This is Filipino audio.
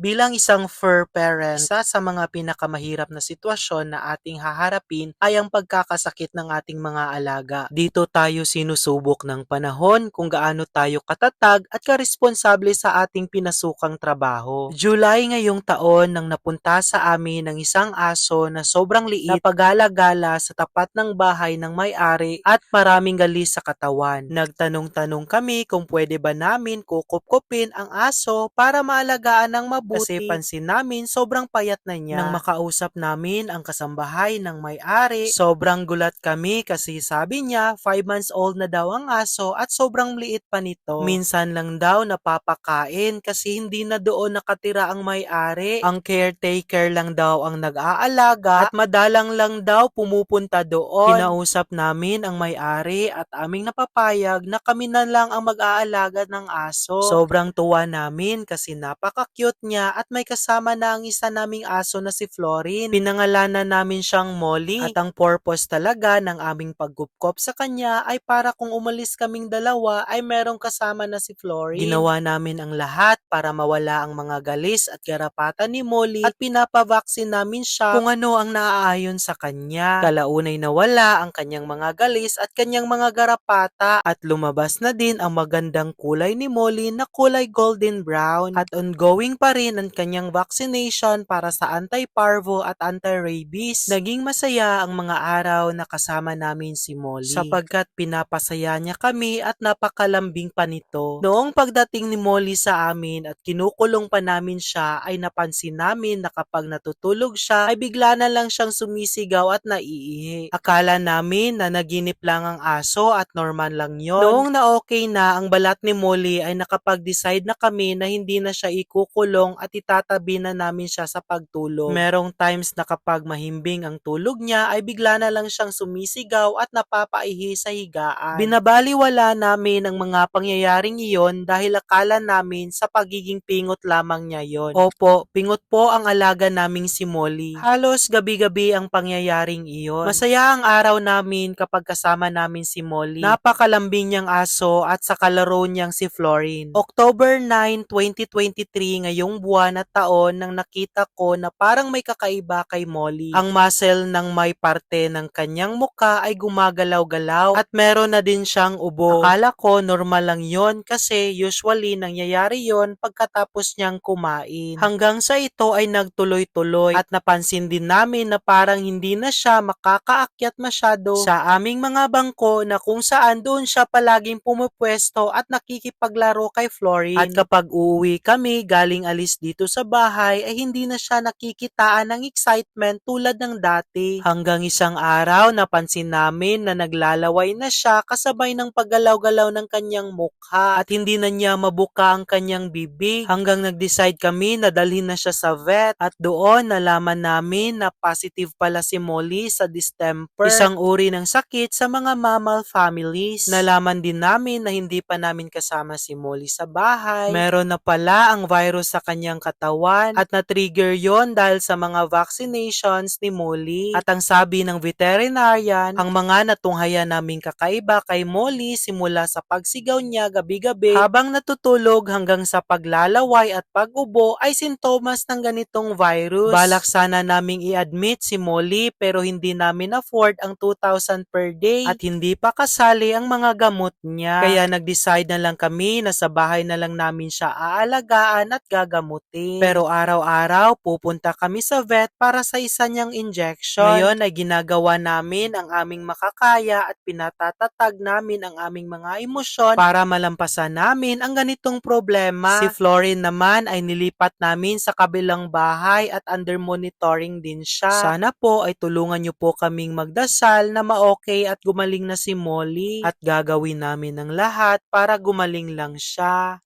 Bilang isang fur parent, isa sa mga pinakamahirap na sitwasyon na ating haharapin ay ang pagkakasakit ng ating mga alaga. Dito tayo sinusubok ng panahon kung gaano tayo katatag at karesponsable sa ating pinasukang trabaho. July ngayong taon nang napunta sa amin ng isang aso na sobrang liit na pagala-gala sa tapat ng bahay ng may-ari at maraming galis sa katawan. Nagtanong-tanong kami kung pwede ba namin kukup-kupin ang aso para maalagaan ng mabuti kasi pansin namin sobrang payat na niya. Nang makausap namin ang kasambahay ng may-ari, sobrang gulat kami kasi sabi niya 5 months old na daw ang aso at sobrang liit pa nito. Minsan lang daw napapakain kasi hindi na doon nakatira ang may-ari. Ang caretaker lang daw ang nag-aalaga at madalang lang daw pumupunta doon. Kinausap namin ang may-ari at aming napapayag na kami na lang ang mag-aalaga ng aso. Sobrang tuwa namin kasi napaka-cute niya at may kasama na ang isa naming aso na si Florin. Pinangalanan namin siyang Molly at ang purpose talaga ng aming pagkupkop sa kanya ay para kung umalis kaming dalawa ay merong kasama na si Florin. Ginawa namin ang lahat para mawala ang mga galis at garapatan ni Molly at pinapavaksin namin siya kung ano ang naaayon sa kanya. Kalaunay nawala ang kanyang mga galis at kanyang mga garapata at lumabas na din ang magandang kulay ni Molly na kulay golden brown at ongoing pa rin ang kanyang vaccination para sa anti-parvo at anti-rabies. Naging masaya ang mga araw na kasama namin si Molly sapagkat pinapasaya niya kami at napakalambing pa nito. Noong pagdating ni Molly sa amin at kinukulong pa namin siya ay napansin namin na kapag natutulog siya ay bigla na lang siyang sumisigaw at naiihi. Akala namin na naginip lang ang aso at normal lang yon. Noong na okay na ang balat ni Molly ay nakapag-decide na kami na hindi na siya ikukulong at itatabi na namin siya sa pagtulog. Merong times na kapag mahimbing ang tulog niya ay bigla na lang siyang sumisigaw at napapaihi sa higaan. Binabaliwala namin ang mga pangyayaring iyon dahil akala namin sa pagiging pingot lamang niya yon. Opo, pingot po ang alaga naming si Molly. Halos gabi-gabi ang pangyayaring iyon. Masaya ang araw namin kapag kasama namin si Molly. Napakalambing niyang aso at sa kalaro niyang si Florin. October 9, 2023 ngayong buwan at taon nang nakita ko na parang may kakaiba kay Molly. Ang muscle ng may parte ng kanyang muka ay gumagalaw-galaw at meron na din siyang ubo. Akala ko normal lang yon kasi usually nangyayari yon pagkatapos niyang kumain. Hanggang sa ito ay nagtuloy-tuloy at napansin din namin na parang hindi na siya makakaakyat masyado sa aming mga bangko na kung saan doon siya palaging pumupwesto at nakikipaglaro kay Florin. At kapag uuwi kami galing alis dito sa bahay ay hindi na siya nakikitaan ng excitement tulad ng dati. Hanggang isang araw napansin namin na naglalaway na siya kasabay ng paggalaw-galaw ng kanyang mukha at hindi na niya mabuka ang kanyang bibig hanggang nag-decide kami na dalhin na siya sa vet at doon nalaman namin na positive pala si Molly sa distemper, isang uri ng sakit sa mga mammal families. Nalaman din namin na hindi pa namin kasama si Molly sa bahay. Meron na pala ang virus sa kanyang katawan at na-trigger yon dahil sa mga vaccinations ni Molly. At ang sabi ng veterinarian, ang mga natunghayan naming kakaiba kay Molly simula sa pagsigaw niya gabi-gabi habang natutulog hanggang sa paglalaway at pag-ubo ay sintomas ng ganitong virus. Balak sana naming i-admit si Molly pero hindi namin afford ang 2,000 per day at hindi pa kasali ang mga gamot niya. Kaya nag-decide na lang kami na sa bahay na lang namin siya aalagaan at gagamutin. Pero araw-araw pupunta kami sa vet para sa isa niyang injection. Ngayon ay ginagawa namin ang aming makakaya at pinatatatag namin ang aming mga emosyon para malampasan namin ang ganitong problema. Si Florin naman ay nilipat namin sa kabilang bahay at under monitoring din siya. Sana po ay tulungan niyo po kaming magdasal na ma-okay at gumaling na si Molly at gagawin namin ang lahat para gumaling lang siya.